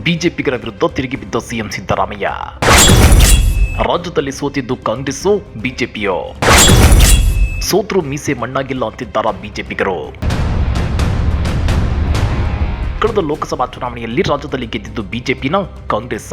ಬಿಜೆಪಿಗರ ವಿರುದ್ಧ ತಿರುಗಿ ಬಿದ್ದ ಸಿಎಂ ಸಿದ್ದರಾಮಯ್ಯ. ರಾಜ್ಯದಲ್ಲಿ ಸೋತಿದ್ದು ಕಾಂಗ್ರೆಸ್ಸು ಬಿಜೆಪಿಯೋ? ಸೋತ್ರು ಮೀಸೆ ಮಣ್ಣಾಗಿಲ್ಲ ಅಂತಿದ್ದಾರ ಬಿಜೆಪಿಗರು? ಕಳೆದ ಲೋಕಸಭಾ ಚುನಾವಣೆಯಲ್ಲಿ ರಾಜ್ಯದಲ್ಲಿ ಗೆದ್ದಿದ್ದು ಬಿಜೆಪಿನ ಕಾಂಗ್ರೆಸ್.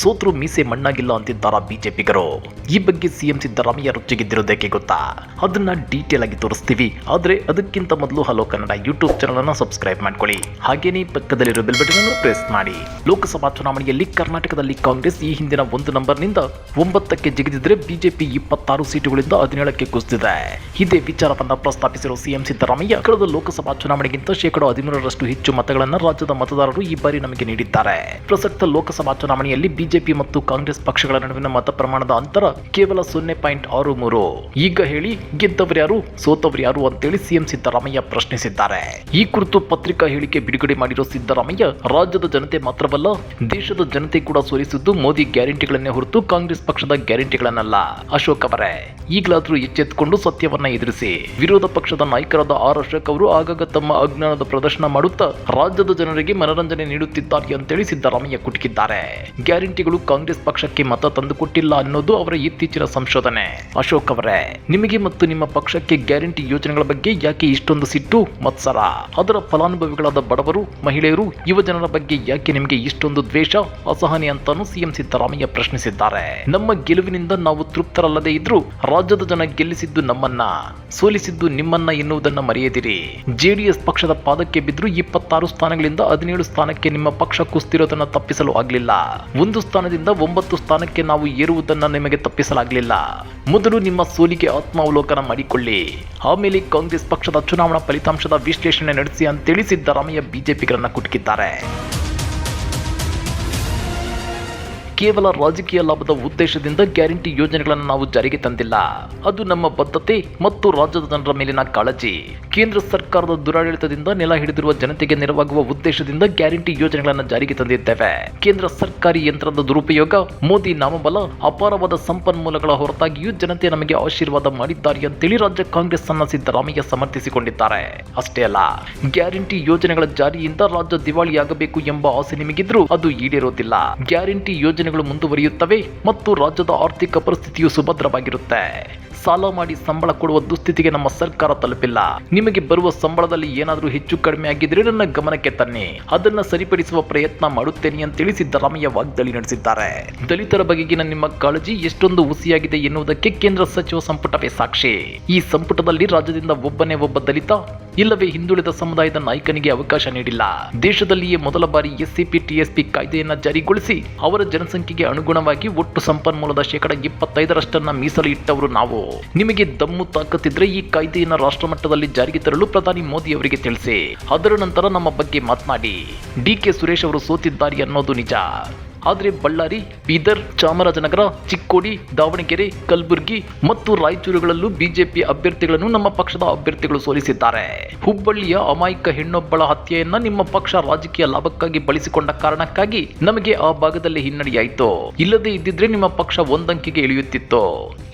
ಸೋತ್ರು ಮೀಸೆ ಮಣ್ಣಾಗಿಲ್ಲ ಅಂತಿದ್ದಾರ ಬಿಜೆಪಿಗರು? ಈ ಬಗ್ಗೆ ಸಿಎಂ ಸಿದ್ದರಾಮಯ್ಯ ರುಚಿಗೆದ್ದಿರೋದಕ್ಕೆ ಗೊತ್ತಾ? ಅದನ್ನ ಡೀಟೇಲ್ ಆಗಿ ತೋರಿಸ್ತೀವಿ. ಆದ್ರೆ ಅದಕ್ಕಿಂತ ಮೊದಲು ಹಲೋ ಕನ್ನಡ ಯೂಟ್ಯೂಬ್ ಚಾನಲ್ ಅನ್ನ ಸಬ್ಸ್ಕ್ರೈಬ್ ಮಾಡ್ಕೊಳ್ಳಿ. ಹಾಗೇನೇ ಪಕ್ಕದಲ್ಲಿರೋ ಬೆಲ್ ಬಟನ್ ಅನ್ನು ಪ್ರೆಸ್ ಮಾಡಿ. ಲೋಕಸಭಾ ಚುನಾವಣೆಯಲ್ಲಿ ಕರ್ನಾಟಕದಲ್ಲಿ ಕಾಂಗ್ರೆಸ್ ಈ ಹಿಂದಿನ ಒಂದು ನಂಬರ್ನಿಂದ ಒಂಬತ್ತಕ್ಕೆ ಜಿಗಿದಿದ್ರೆ ಬಿಜೆಪಿ ಇಪ್ಪತ್ತಾರು ಸೀಟುಗಳಿಂದ ಹದಿನೇಳಕ್ಕೆ ಕುಸಿದಿದೆ ಇದೇ ವಿಚಾರವನ್ನ ಪ್ರಸ್ತಾಪಿಸಿರುವ ಸಿಎಂ ಸಿದ್ದರಾಮಯ್ಯ, ಕಳೆದ ಲೋಕಸಭಾ ಚುನಾವಣೆಗಿಂತ ಶೇಕಡಾ ಹದಿಮೂರರಷ್ಟು ಹೆಚ್ಚು ಮತಗಳನ್ನು ರಾಜ್ಯದ ಮತದಾರರು ಈ ಬಾರಿ ನಮಗೆ ನೀಡಿದ್ದಾರೆ. ಪ್ರಸಕ್ತ ಲೋಕಸಭಾ ಚುನಾವಣೆಯಲ್ಲಿ ಬಿಜೆಪಿ ಮತ್ತು ಕಾಂಗ್ರೆಸ್ ಪಕ್ಷಗಳ ನಡುವಿನ ಮತ ಪ್ರಮಾಣದ ಅಂತರ ಕೇವಲ ಸೊನ್ನೆ ಪಾಯಿಂಟ್ ಆರು ಮೂರು. ಈಗ ಹೇಳಿ, ಗೆದ್ದವರು ಯಾರು, ಸೋತವರು ಯಾರು ಅಂತೇಳಿ ಸಿಎಂ ಸಿದ್ದರಾಮಯ್ಯ ಪ್ರಶ್ನಿಸಿದ್ದಾರೆ. ಈ ಕುರಿತು ಪತ್ರಿಕಾ ಹೇಳಿಕೆ ಬಿಡುಗಡೆ ಮಾಡಿರುವ ಸಿದ್ದರಾಮಯ್ಯ, ರಾಜ್ಯದ ಜನತೆ ಮಾತ್ರವಲ್ಲ, ದೇಶದ ಜನತೆ ಕೂಡ ಸೋಲಿಸಿದ್ದು ಮೋದಿ ಗ್ಯಾರಂಟಿಗಳನ್ನೇ ಹೊರತು ಕಾಂಗ್ರೆಸ್ ಪಕ್ಷದ ಗ್ಯಾರಂಟಿಗಳನ್ನಲ್ಲ. ಅಶೋಕ್ ಅವರೇ, ಈಗಲಾದ್ರೂ ಎಚ್ಚೆತ್ತುಕೊಂಡು ಸತ್ಯವನ್ನ ಎದುರಿಸಿ. ವಿರೋಧ ಪಕ್ಷದ ನಾಯಕರಾದ ಆರ್ ಅಶೋಕ್ ಅವರು ಆಗಾಗ ತಮ್ಮ ಅಜ್ಞಾನದ ಪ್ರದರ್ಶನ ಮಾಡುತ್ತಾ ರಾಜ್ಯದ ಜನರಿಗೆ ಮನರಂಜನೆ ನೀಡುತ್ತಿದ್ದಾರೆ ಅಂತೇಳಿ ಸಿದ್ದರಾಮಯ್ಯ ಕುಟುಕಿದ್ದಾರೆ. ಗ್ಯಾರಂಟಿಗಳು ಕಾಂಗ್ರೆಸ್ ಪಕ್ಷಕ್ಕೆ ಮತ ತಂದುಕೊಟ್ಟಿಲ್ಲ ಅನ್ನೋದು ಅವರ ಇತ್ತೀಚಿನ ಸಂಶೋಧನೆ. ಅಶೋಕ್ ಅವರೇ, ನಿಮಗೆ ಮತ್ತು ನಿಮ್ಮ ಪಕ್ಷಕ್ಕೆ ಗ್ಯಾರಂಟಿ ಯೋಜನೆಗಳ ಬಗ್ಗೆ ಯಾಕೆ ಇಷ್ಟೊಂದು ಸಿಟ್ಟು? ಮತ್ಸರ. ಅದರ ಫಲಾನುಭವಿಗಳಾದ ಬಡವರು, ಮಹಿಳೆಯರು ಯುವ ಜನರ ಬಗ್ಗೆ ಯಾಕೆ ನಿಮಗೆ ಇಷ್ಟೊಂದು ದ್ವೇಷ, ಅಸಹನೆ ಅಂತಾನು ಸಿಎಂ ಸಿದ್ದರಾಮಯ್ಯ ಪ್ರಶ್ನಿಸಿದ್ದಾರೆ. ನಮ್ಮ ಗೆಲುವಿನಿಂದ ನಾವು ತೃಪ್ತರಲ್ಲದೆ ಇದ್ರೂ ರಾಜ್ಯದ ಜನ ಗೆಲ್ಲಿಸಿದ್ದು ನಮ್ಮನ್ನ, ಸೋಲಿಸಿದ್ದು ನಿಮ್ಮನ್ನ ಎನ್ನುವುದನ್ನ ಮರೆಯದಿರಿ. ಜೆಡಿಎಸ್ ಪಕ್ಷದ ಪಾದಕ್ಕೆ ಬಿದ್ದರೂ ಇಪ್ಪತ್ತಾರು ಸ್ಥಾನಗಳಿಂದ ಹದಿನೇಳು ಸ್ಥಾನಕ್ಕೆ ನಿಮ್ಮ ಪಕ್ಷ ಕುಸ್ತಿರೋದನ್ನ ತಪ್ಪಿಸಲು ಆಗಲಿಲ್ಲ. ಒಂದು ಸ್ಥಾನದಿಂದ ಒಂಬತ್ತು ಸ್ಥಾನಕ್ಕೆ ನಾವು ಏರುವುದನ್ನ ನಿಮಗೆ ತಪ್ಪಿಸಲಾಗಲಿಲ್ಲ. ಮೊದಲು ನಿಮ್ಮ ಸೋಲಿಗೆ ಆತ್ಮಾವಲೋಕನ ಮಾಡಿಕೊಳ್ಳಿ. ಆಮೇಲೆ ಕಾಂಗ್ರೆಸ್ ಪಕ್ಷದ ಚುನಾವಣಾ ಫಲಿತಾಂಶದ ವಿಶ್ಲೇಷಣೆ ನಡೆಸಿ ಅಂತೇಳಿ ಸಿದ್ದರಾಮಯ್ಯ ಬಿಜೆಪಿಗಳನ್ನು ಕುಟುಕಿದ್ದಾರೆ. ಕೇವಲ ರಾಜಕೀಯ ಲಾಭದ ಉದ್ದೇಶದಿಂದ ಗ್ಯಾರಂಟಿ ಯೋಜನೆಗಳನ್ನು ನಾವು ಜಾರಿಗೆ ತಂದಿಲ್ಲ. ಅದು ನಮ್ಮ ಬದ್ಧತೆ ಮತ್ತು ರಾಜ್ಯದ ಜನರ ಮೇಲಿನ ಕಾಳಜಿ. ಕೇಂದ್ರ ಸರ್ಕಾರದ ದುರಾಡಳಿತದಿಂದ ನೆಲ ಹಿಡಿದಿರುವ ಜನತೆಗೆ ನೆರವಾಗುವ ಉದ್ದೇಶದಿಂದ ಗ್ಯಾರಂಟಿ ಯೋಜನೆಗಳನ್ನು ಜಾರಿಗೆ ತಂದಿದ್ದೇವೆ. ಕೇಂದ್ರ ಸರ್ಕಾರಿ ಯಂತ್ರದ ದುರುಪಯೋಗ, ಮೋದಿ ನಾಮಬಲ, ಅಪಾರವಾದ ಸಂಪನ್ಮೂಲಗಳ ಹೊರತಾಗಿಯೂ ಜನತೆ ನಮಗೆ ಆಶೀರ್ವಾದ ಮಾಡಿದ್ದಾರೆ ಅಂತೇಳಿ ರಾಜ್ಯ ಕಾಂಗ್ರೆಸ್ ಅನ್ನ ಸಿದ್ದರಾಮಯ್ಯ ಸಮರ್ಥಿಸಿಕೊಂಡಿದ್ದಾರೆ. ಅಷ್ಟೇ ಅಲ್ಲ, ಗ್ಯಾರಂಟಿ ಯೋಜನೆಗಳ ಜಾರಿಯಿಂದ ರಾಜ್ಯ ದಿವಾಳಿಯಾಗಬೇಕು ಎಂಬ ಆಸೆ ನಿಮಗಿದ್ರೂ ಅದು ಈಡೇರೋದಿಲ್ಲ. ಗ್ಯಾರಂಟಿ ಯೋಜನೆಗಳು ಮುಂದುವರಿಯುತ್ತವೆ ಮತ್ತು ರಾಜ್ಯದ ಆರ್ಥಿಕ ಪರಿಸ್ಥಿತಿಯು ಸುಭದ್ರವಾಗಿರುತ್ತೆ. ಸಾಲ ಮಾಡಿ ಸಂಬಳ ಕೊಡುವ ದುಸ್ಥಿತಿಗೆ ನಮ್ಮ ಸರ್ಕಾರ ತಲುಪಿಲ್ಲ. ನಿಮಗೆ ಬರುವ ಸಂಬಳದಲ್ಲಿ ಏನಾದರೂ ಹೆಚ್ಚು ಕಡಿಮೆ ಆಗಿದ್ರೆ ನನ್ನ ಗಮನಕ್ಕೆ ತನ್ನಿ. ಅದನ್ನ ಸರಿಪಡಿಸುವ ಪ್ರಯತ್ನ ಮಾಡುತ್ತೇನೆ ಅಂತೇಳಿ ಸಿದ್ದರಾಮಯ್ಯ ವಾಗ್ದಾಳಿ ನಡೆಸಿದ್ದಾರೆ. ದಲಿತರ ಬಗೆಗಿನ ನಿಮ್ಮ ಕಾಳಜಿ ಎಷ್ಟೊಂದು ಹುಸಿಯಾಗಿದೆ ಎನ್ನುವುದಕ್ಕೆ ಕೇಂದ್ರ ಸಚಿವ ಸಂಪುಟವೇ ಸಾಕ್ಷಿ. ಈ ಸಂಪುಟದಲ್ಲಿ ರಾಜ್ಯದಿಂದ ಒಬ್ಬನೇ ಒಬ್ಬ ದಲಿತ ಇಲ್ಲವೇ ಹಿಂದುಳಿದ ಸಮುದಾಯದ ನಾಯಕನಿಗೆ ಅವಕಾಶ ನೀಡಿಲ್ಲ. ದೇಶದಲ್ಲಿಯೇ ಮೊದಲ ಬಾರಿ ಎಸ್ಸಿಪಿ, ಟಿಎಸ್ಪಿ ಕಾಯ್ದೆಯನ್ನ ಜಾರಿಗೊಳಿಸಿ ಅವರ ಜನಸಂಖ್ಯೆಗೆ ಅನುಗುಣವಾಗಿ ಒಟ್ಟು ಸಂಪನ್ಮೂಲದ ಶೇಕಡ ಇಪ್ಪತ್ತೈದರಷ್ಟನ್ನ ಮೀಸಲು ಇಟ್ಟವರು ನಾವು. ನಿಮಗೆ ದಮ್ಮು ತಾಕತ್ತಿದ್ರೆ ಈ ಕಾಯ್ದೆಯನ್ನ ರಾಷ್ಟ್ರ ಮಟ್ಟದಲ್ಲಿ ಜಾರಿಗೆ ತರಲು ಪ್ರಧಾನಿ ಮೋದಿ ಅವರಿಗೆ ತಿಳಿಸಿ. ಅದರ ನಂತರ ನಮ್ಮ ಬಗ್ಗೆ ಮಾತನಾಡಿ. ಡಿ ಕೆ ಸುರೇಶ್ ಅವರು ಸೋತಿದ್ದಾರೆ ಅನ್ನೋದು ನಿಜ. ಆದರೆ ಬಳ್ಳಾರಿ, ಬೀದರ್, ಚಾಮರಾಜನಗರ, ಚಿಕ್ಕೋಡಿ, ದಾವಣಗೆರೆ, ಕಲಬುರಗಿ ಮತ್ತು ರಾಯಚೂರುಗಳಲ್ಲೂ ಬಿಜೆಪಿ ಅಭ್ಯರ್ಥಿಗಳನ್ನು ನಮ್ಮ ಪಕ್ಷದ ಅಭ್ಯರ್ಥಿಗಳು ಸೋಲಿಸಿದ್ದಾರೆ. ಹುಬ್ಬಳ್ಳಿಯ ಅಮಾಯಕ ಹೆಣ್ಣೊಬ್ಬಳ ಹತ್ಯೆಯನ್ನ ನಿಮ್ಮ ಪಕ್ಷ ರಾಜಕೀಯ ಲಾಭಕ್ಕಾಗಿ ಬಳಸಿಕೊಂಡ ಕಾರಣಕ್ಕಾಗಿ ನಮಗೆ ಆ ಭಾಗದಲ್ಲಿ ಹಿನ್ನಡೆಯಾಯಿತು. ಇಲ್ಲದೆ ಇದ್ದಿದ್ರೆ ನಿಮ್ಮ ಪಕ್ಷ ಒಂದಂಕಿಗೆ ಇಳಿಯುತ್ತಿತ್ತು.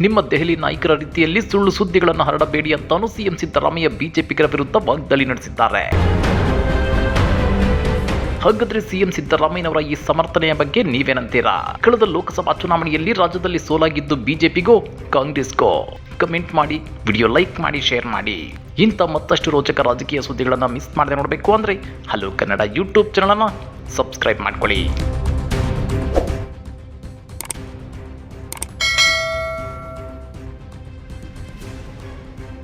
ನಿಮ್ಮ ದೆಹಲಿ ನಾಯಕರ ರೀತಿಯಲ್ಲಿ ಸುಳ್ಳು ಸುದ್ದಿಗಳನ್ನು ಹರಡಬೇಡಿ ಅಂತಾನು ಸಿಎಂ ಸಿದ್ದರಾಮಯ್ಯ ಬಿಜೆಪಿಗರ ವಿರುದ್ಧ ವಾಗ್ದಾಳಿ ನಡೆಸಿದ್ದಾರೆ. ಹಾಗಾದ್ರೆ ಸಿಎಂ ಸಿದ್ದರಾಮಯ್ಯನವರ ಈ ಸಮರ್ಥನೆಯ ಬಗ್ಗೆ ನೀವೇನಂತೀರಾ? ಕಳೆದ ಲೋಕಸಭಾ ಚುನಾವಣೆಯಲ್ಲಿ ರಾಜ್ಯದಲ್ಲಿ ಸೋಲಾಗಿದ್ದು ಬಿಜೆಪಿಗೋ, ಕಾಂಗ್ರೆಸ್ಗೋ? ಕಮೆಂಟ್ ಮಾಡಿ, ವಿಡಿಯೋ ಲೈಕ್ ಮಾಡಿ, ಶೇರ್ ಮಾಡಿ. ಇಂಥ ಮತ್ತಷ್ಟು ರೋಚಕ ರಾಜಕೀಯ ಸುದ್ದಿಗಳನ್ನು ಮಿಸ್ ಮಾಡದೆ ನೋಡಬೇಕು ಅಂದರೆ ಹಲೋ ಕನ್ನಡ ಯೂಟ್ಯೂಬ್ ಚಾನಲನ್ನು ಸಬ್ಸ್ಕ್ರೈಬ್ ಮಾಡ್ಕೊಳ್ಳಿ.